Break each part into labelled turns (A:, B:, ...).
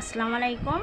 A: আসসালামু আলাইকুম।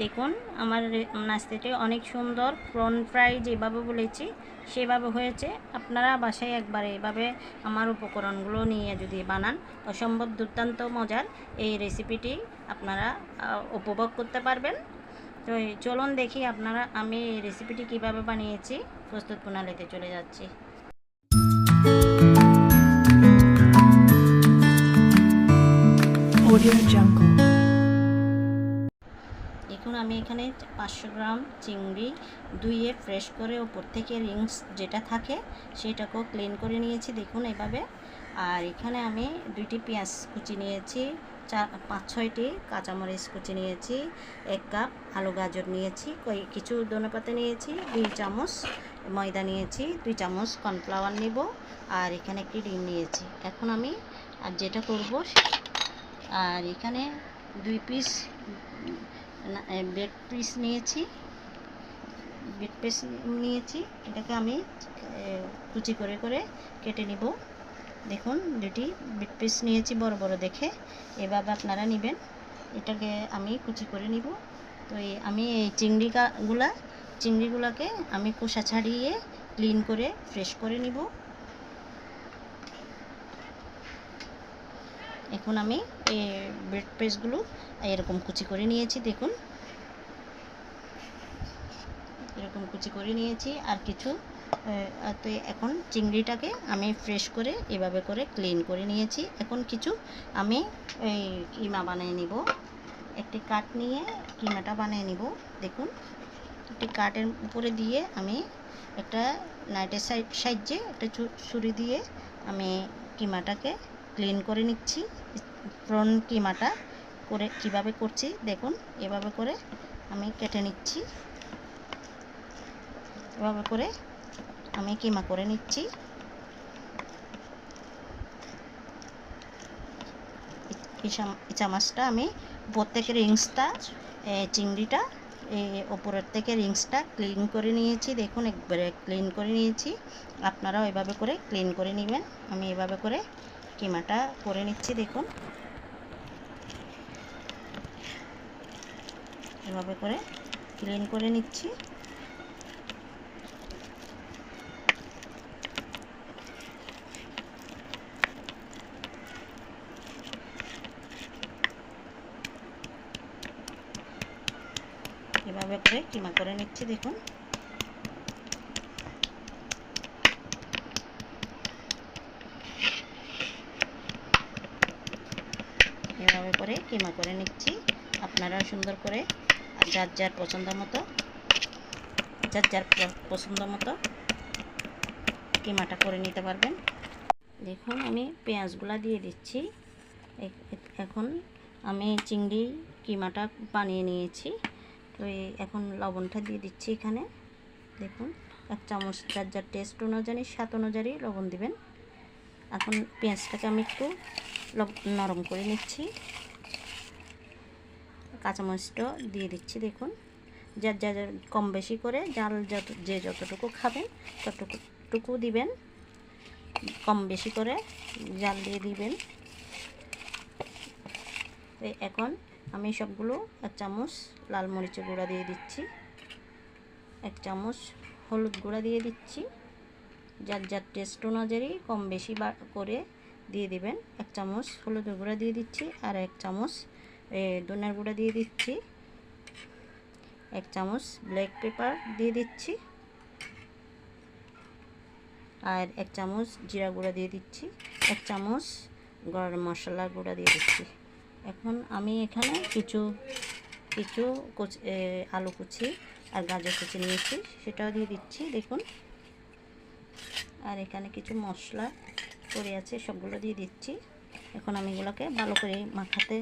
A: দেখুন, আমার নাস্তাটি অনেক সুন্দর। প্রন ফ্রাই যেভাবে বলেছি, সেভাবে হয়েছে। আপনারা বাসায় একবার এভাবে আমার উপকরণগুলো নিয়ে যদি বানান, অসম্ভব দুর্দান্ত মজার এই রেসিপিটি আপনারা উপভোগ করতে পারবেন। তো চলুন দেখি আপনারা, আমি এই রেসিপিটি কীভাবে বানিয়েছি। প্রস্তুত প্রণালীতে চলে যাচ্ছি।
B: Audio Jungle.
A: আমি এখানে পাঁচশো গ্রাম চিংড়ি ধুয়ে ফ্রেশ করে ওপর থেকে রিংস যেটা থাকে সেটাকেও ক্লিন করে নিয়েছি, দেখুন এভাবে। আর এখানে আমি দুইটি পেঁয়াজ কুচি নিয়েছি, চার, পাঁচ, ছয়টি কাঁচামরিচ কুচি নিয়েছি, এক কাপ আলু গাজর নিয়েছি কিছু ধনেপাতা নিয়েছি, দুই চামচ ময়দা নিয়েছি, দুই চামচ কর্নফ্লাওয়ার নেব, আর এখানে একটি ডিম নিয়েছি। এখন আমি আর যেটা করব আর এখানে দুই পিস বেড পিস নিয়েছি। বেড পিস নিয়েছি। এটাকে আমি কুচি করে করে কেটে নিব। দেখুন, দুটি বেড পিস নিয়েছি বড় বড় দেখে। এভাবে আপনারা নেবেন। এটাকে আমি কুচি করে নিব। তো আমি এই চিংড়িগুলা চিংড়িগুলোকে আমি খোসা ছাড়িয়ে ক্লিন করে ফ্রেশ করে নিব। এখন আমি এই ব্রেড পিসগুলো এরকম কুচি করে নিয়েছি, দেখুন। এরকম কুচি করে নিয়েছি আর কিছু তো এখন চিংড়িটাকে আমি ফ্রেশ করে এভাবে করে ক্লিন করে নিয়েছি। এখন কিছু আমি এই কিমা বানিয়ে নিব। একটি কাঠ নিয়ে কিমাটা বানিয়ে নিব, দেখুন। একটি কাঠের উপরে দিয়ে আমি একটা নাইটের সাইড সাইজে একটা ছুরি দিয়ে আমি কিমাটাকে ক্লিন করে নিচ্ছি। প্রন কিমাটা করে কীভাবে করছি দেখুন, এভাবে করে আমি কেটে নিচ্ছি। এভাবে করে আমি কিমা করে নিচ্ছি। এই চামচটা আমি উপর থেকে রিংসটা চিংড়িটা ওপরের থেকে রিংসটা ক্লিন করে নিয়েছি। দেখুন, একবারে ক্লিন করে নিয়েছি। আপনারাও এভাবে করে ক্লিন করে নেবেন। আমি এভাবে করে কিমাটা করে নিচ্ছি, দেখুন। এভাবে করে ক্লিন করে নিচ্ছি। এভাবে করে কিমা করে নিচ্ছি, দেখুন এভাবে করে কিমা করে নিচ্ছি। আপনারা সুন্দর করে যার যার পছন্দ মতো, যার যার পছন্দ মতো কিমাটা করে নিতে পারবেন। দেখুন, আমি পেঁয়াজগুলা দিয়ে দিচ্ছি। এখন আমি চিংড়ি কিমাটা বানিয়ে নিয়েছি। তো এখন লবণটা দিয়ে দিচ্ছি এখানে। দেখুন, এক চামচ যার যার টেস্ট অনুযায়ী, স্বাদ অনুযায়ী লবণ দিবেন। এখন পেঁয়াজটাকে আমি একটু নরম করে নিচ্ছি। কাঁচামরিচটা দিয়ে দিচ্ছি, দেখুন। যার যা কম বেশি করে জাল যত যে যতটুকু খাবেন ততটুকু দিবেন। কম বেশি করে জাল দিয়ে দিবেন। এখন আমি সবগুলো এক চামচ লাল মরিচের গুঁড়া দিয়ে দিচ্ছি। এক চামচ হলুদ গুঁড়া দিয়ে দিচ্ছি। যার যার টেস্ট অনুযায়ী কম বেশি করে দিয়ে দিবেন। এক চামচ হলুদের গুঁড়া দিয়ে দিচ্ছি আর এক চামচ ধনের গুঁড়া দিয়ে দিচ্ছি। এক চামচ ব্ল্যাক পেপার দিয়ে দিচ্ছি। আর এক চামচ জিরা গুঁড়া দিয়ে দিচ্ছি। এক চামচ গরম মশলার গুঁড়া দিয়ে দিচ্ছি। এখন আমি এখানে কিছু কিছু আলু কুচি আর গাজর কুচি নিয়েছি, সেটাও দিয়ে দিচ্ছি, দেখুন। আর এখানে কিছু মশলা পড়ে আছে, সবগুলো দিয়ে দিচ্ছি। এখন আমি এগুলোকে ভালো করে মাখাতে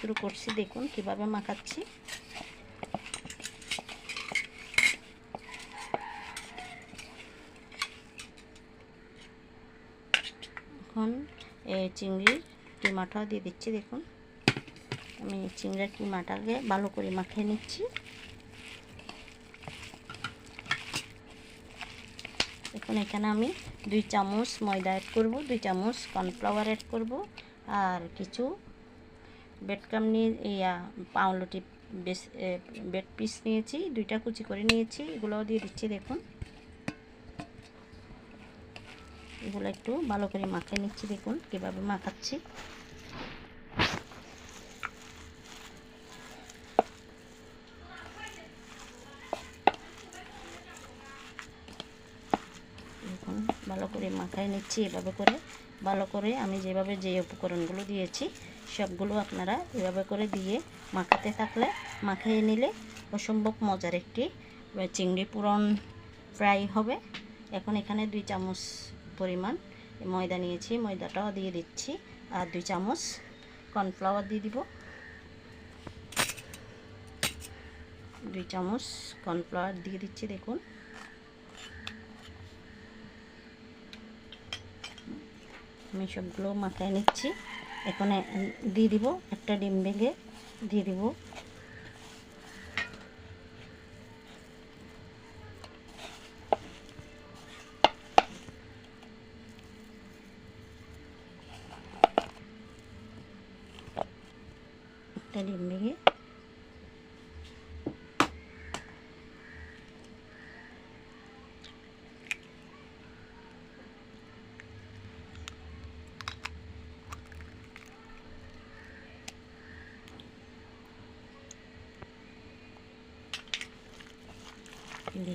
A: শুরু করছি, দেখুন কীভাবে মাখাচ্ছি। এখন চিংড়ির কিমাটাও দিয়ে দিচ্ছি, দেখুন। আমি চিংড়ির কিমাটাকে ভালো করে মাখিয়ে নিচ্ছি। এখন এখানে আমি দুই চামচ ময়দা অ্যাড করব, দুই চামচ কর্নফ্লাওয়ার অ্যাড করব, আর কিছু বেডকাম নিয়ে, ইয়া পাউলুটি বেশ বেড পিস নিয়েছি, দুইটা কুচি করে নিয়েছি, এগুলোও দিয়ে দিচ্ছি, দেখুন। এগুলো একটু ভালো করে মাখিয়ে নিচ্ছি, দেখুন কীভাবে মাখাচ্ছি। ভালো করে মাখায় নিচ্ছি, এভাবে করে। ভালো করে আমি যেভাবে যে উপকরণগুলো দিয়েছি, সবগুলো আপনারা এভাবে করে দিয়ে মাখাতে থাকলে, মাখিয়ে নিলে অসম্ভব মজার একটি চিংড়ি পুরন ফ্রাই হবে। এখন এখানে দুই চামচ পরিমাণ ময়দা নিয়েছি, ময়দাটাও দিয়ে দিচ্ছি আর দুই চামচ কর্নফ্লাওয়ার দিয়ে দিব। দুই চামচ কর্নফ্লাওয়ার দিয়ে দিচ্ছি, দেখুন। আমি সবগুলো মাখায় নিচ্ছি। এখানে দিয়ে দিব একটা ডিম ভেঙে দিয়ে দিব একটা ডিম ভেঙে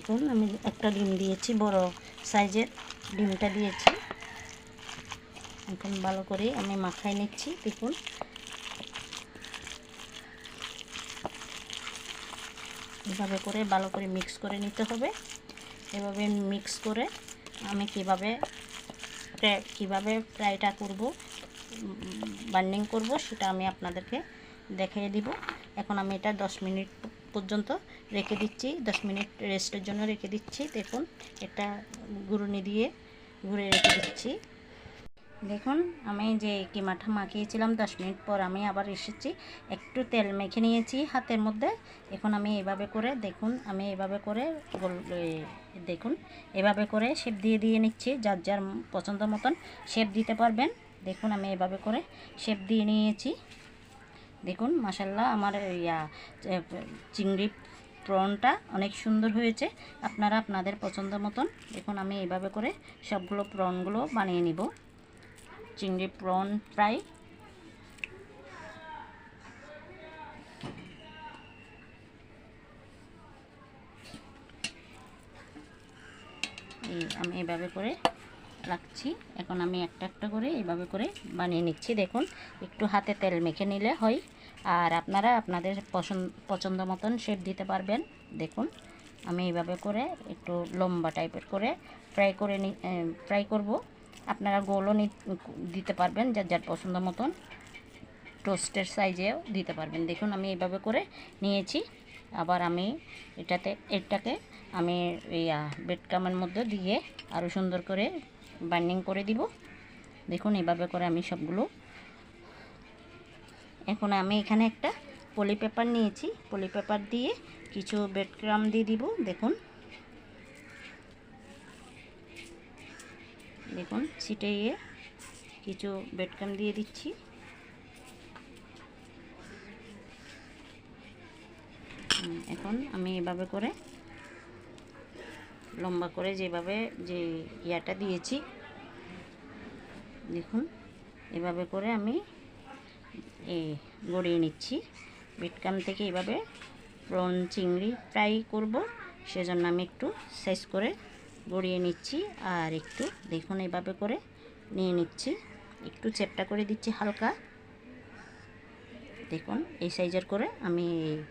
A: দেখুন, আমি একটা ডিম দিয়েছি, বড় সাইজের ডিমটা দিয়েছি। এখন ভালো করে আমি মাখায় নিচ্ছি, দেখুন। এভাবে করে ভালো করে মিক্স করে নিতে হবে। এভাবে মিক্স করে আমি কীভাবে কীভাবে ফ্রাইটা করব বার্নিং করব, সেটা আমি আপনাদেরকে দেখিয়ে দিব। এখন আমি এটা 10 মিনিট পর্যন্ত রেখে দিচ্ছি 10 মিনিট রেস্টের জন্য রেখে দিচ্ছি। দেখুন একটা গুঁড়নি দিয়ে ঘুরে রেখে দিচ্ছি। দেখুন, আমি যে কিমাটা মাখিয়েছিলাম দশ মিনিট পর আমি আবার এসেছি। একটু তেল মেখে নিয়েছি হাতের মধ্যে। এখন আমি এভাবে করে, দেখুন, আমি এভাবে করে গোল দেখুন, এভাবে করে শেপ দিয়ে দিয়ে নিচ্ছি। যার যার পছন্দ মতন শেপ দিতে পারবেন। দেখুন, আমি এভাবে করে শেপ দিয়ে নিয়েছি। দেখুন মাসাল্লাহ আমার ইয়া চিংড়ি প্রনটা অনেক সুন্দর হয়েছে। আপনারা আপনাদের পছন্দ মতন, দেখুন আমি এভাবে করে সবগুলো প্রনগুলো বানিয়ে নিব। চিংড়ি প্রন ফ্রাই। আমি এভাবে করে রাখছি। এখন আমি একটা একটা করে এইভাবে করে বানিয়ে নিচ্ছি। দেখুন, একটু হাতে তেল মেখে নিলে হয়। আর আপনারা আপনাদের পছন্দ পছন্দ মতন শেপ দিতে পারবেন। দেখুন, আমি এইভাবে করে একটু লম্বা টাইপের করে ফ্রাই করে নি ফ্রাই করব। আপনারা গোলও দিতে পারবেন যার যার পছন্দ মতন। টোস্টের সাইজেও দিতে পারবেন। দেখুন, আমি এইভাবে করে নিয়েছি। আবার আমি এটাতে, এটাকে আমি ইয়া বেডকামের মধ্যে দিয়ে আরও সুন্দর করে বার্নিং করে দিব। দেখুন, এভাবে করে আমি সবগুলো। এখন আমি এখানে একটা পলি পেপার নিয়েছি। পলি পেপার দিয়ে কিছু বেড ক্রাম দিয়ে দিব, দেখুন। দেখুন, ছিটিয়ে কিছু বেড ক্রাম দিয়ে দিচ্ছি। এখন আমি এভাবে করে লম্বা করে যেভাবে যে ইয়াটা দিয়েছি, দেখুন, এভাবে করে আমি এই গড়িয়ে নিচ্ছি। বিটকাম থেকে এভাবে প্রন চিংড়ি ফ্রাই করব, সেজন্য আমি একটু সাইজ করে গড়িয়ে নিচ্ছি আর একটু দেখুন এভাবে করে নিয়ে নিচ্ছি। একটু চেপটা করে দিচ্ছি হালকা। দেখুন, এই সাইজের করে আমি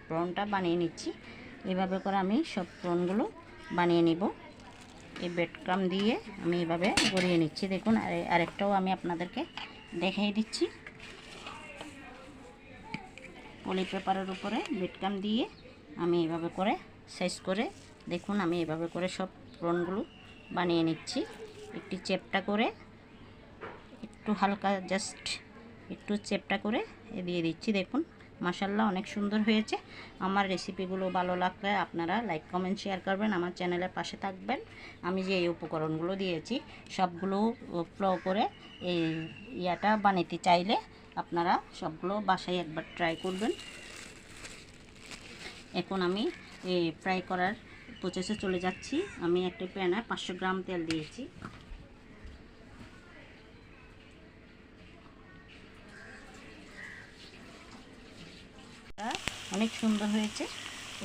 A: প্রনটা বানিয়ে নিচ্ছি। এভাবে করে আমি সব প্রনগুলো বানিয়ে নিব। এই বেডক্রাম দিয়ে আমি এভাবে গড়িয়ে নিচ্ছি। দেখুন, আর আরেকটাও আমি আপনাদেরকে দেখিয়ে দিচ্ছি। পলি পেপারের উপরে বেডক্রাম দিয়ে আমি এভাবে করে সাইজ করে, দেখুন, আমি এভাবে করে সব প্রনগুলো বানিয়ে নিচ্ছি। একটি চেপটা করে একটু হালকা জাস্ট একটু চেপটা করে দিয়ে দিচ্ছি, দেখুন। মাসাল্লাহ অনেক সুন্দর হয়েছে। আমার রেসিপিগুলো ভালো লাগলে আপনারা লাইক, কমেন্ট, শেয়ার করবেন, আমার চ্যানেলের পাশে থাকবেন। আমি যে এই উপকরণগুলো দিয়েছি, সবগুলো ফ্লো করে এই ইয়াটা বানাতে চাইলে আপনারা সবগুলো বাসায় একবার ট্রাই করবেন। এখন আমি ফ্রাই করার প্রচেসে চলে যাচ্ছি। আমি একটা প্যানে পাঁচশো গ্রাম তেল দিয়েছি। অনেক সুন্দর হয়েছে।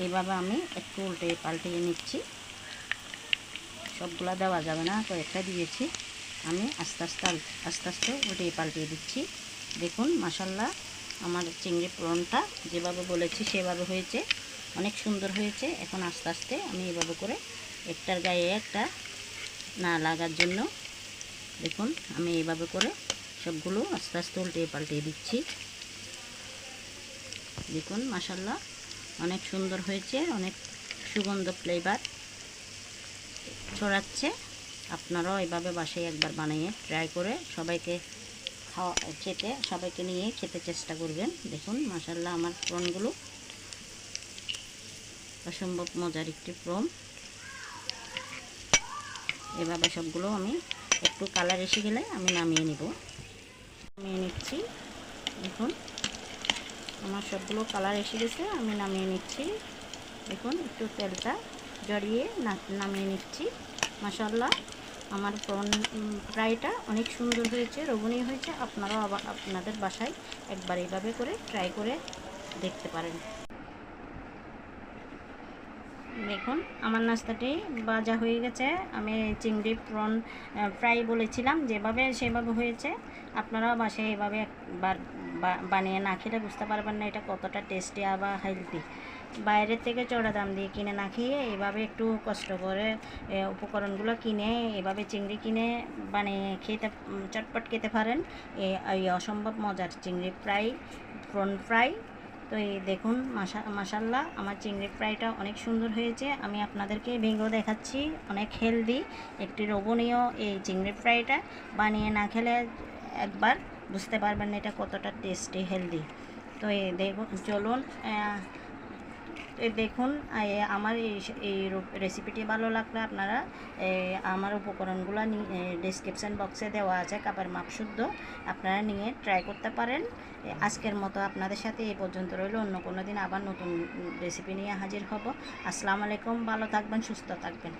A: এইভাবে আমি একটু উল্টে পাল্টিয়ে নিচ্ছি। সবগুলা দেওয়া যাবে না, কয়েকটা দিয়েছি। আমি আস্তে আস্তে আস্তে আস্তে উল্টে পাল্টিয়ে দিচ্ছি। দেখুন মাসাল্লাহ আমার চিংড়ি প্রনটা যেভাবে বলেছি সেভাবে হয়েছে। অনেক সুন্দর হয়েছে। এখন আস্তে আস্তে আমি এভাবে করে একটার গায়ে একটা না লাগার জন্য দেখুন, আমি এইভাবে করে সবগুলো আস্তে আস্তে উল্টে পাল্টিয়ে দিচ্ছি। দেখুন মাসাল্লাহ অনেক সুন্দর হয়েছে, অনেক সুগন্ধ ফ্লেভার ছড়াচ্ছে। আপনারাও এভাবে বাসায় একবার বানিয়ে ট্রাই করে সবাইকে খাওয়া, খেতে, সবাইকে নিয়ে খেতে চেষ্টা করবেন। দেখুন মাসাল্লাহ আমার প্রনগুলো। অসম্ভব মজার একটি প্রন। এভাবে সবগুলো আমি একটু কালার এসে গেলে আমি নামিয়ে নিব। নামিয়ে নিচ্ছি। দেখুন। আমার সবগুলো কালার এসে গেছে, আমি নামিয়ে নিচ্ছি। দেখুন, একটু তেলটা জড়িয়ে নামিয়ে নিচ্ছি। মাসাল্লাহ আমার ফ্রাইটা অনেক সুন্দর হয়েছে রবণীয় হয়েছে আপনারাও আবার আপনাদের বাসায় একবার এইভাবে করে ট্রাই করে দেখতে পারেন। দেখুন, আমার নাস্তাটি বাজা হয়ে গেছে, আমি চিংড়ি প্রন ফ্রাই বলেছিলাম, যেভাবে সেভাবে হয়েছে, আপনারাও বাসায় এভাবে একবার বানিয়ে না খেলে বুঝতে পারবেন না এটা কতটা টেস্টি আবার হেলদি বাইরের থেকে চড়া দাম দিয়ে কিনে না খেয়ে এভাবে একটু কষ্ট করে উপকরণগুলো কিনে, এভাবে চিংড়ি কিনে বানিয়ে খেতে চটপট খেতে পারেন। এই অসম্ভব মজার চিংড়ি ফ্রাই প্রন ফ্রাই তো এই দেখুন মাসা মাসাল্লাহ আমার চিংড়ি ফ্রাইটা অনেক সুন্দর হয়েছে। আমি আপনাদেরকে ভেঙেও দেখাচ্ছি, অনেক হেলদি একটি রোবনীয় এই চিংড়ি ফ্রাইটা। বানিয়ে না খেলে একবার বুঝতে পারবেন এটা কতটা টেস্টি হেলদি তো এই দেখুন, চলুন দেখুন আমার এই রেসিপিটি ভালো লাগলে আপনারা আমার উপকরণগুলো ডিসক্রিপশান বক্সে দেওয়া আছে, কাপের মাপ শুদ্ধ, আপনারা নিয়ে ট্রাই করতে পারেন। আজকের মতো আপনাদের সাথে এই পর্যন্ত রইল, অন্য কোনো দিন আবার নতুন রেসিপি নিয়ে হাজির হব। আসসালামু আলাইকুম, ভালো থাকবেন, সুস্থ থাকবেন।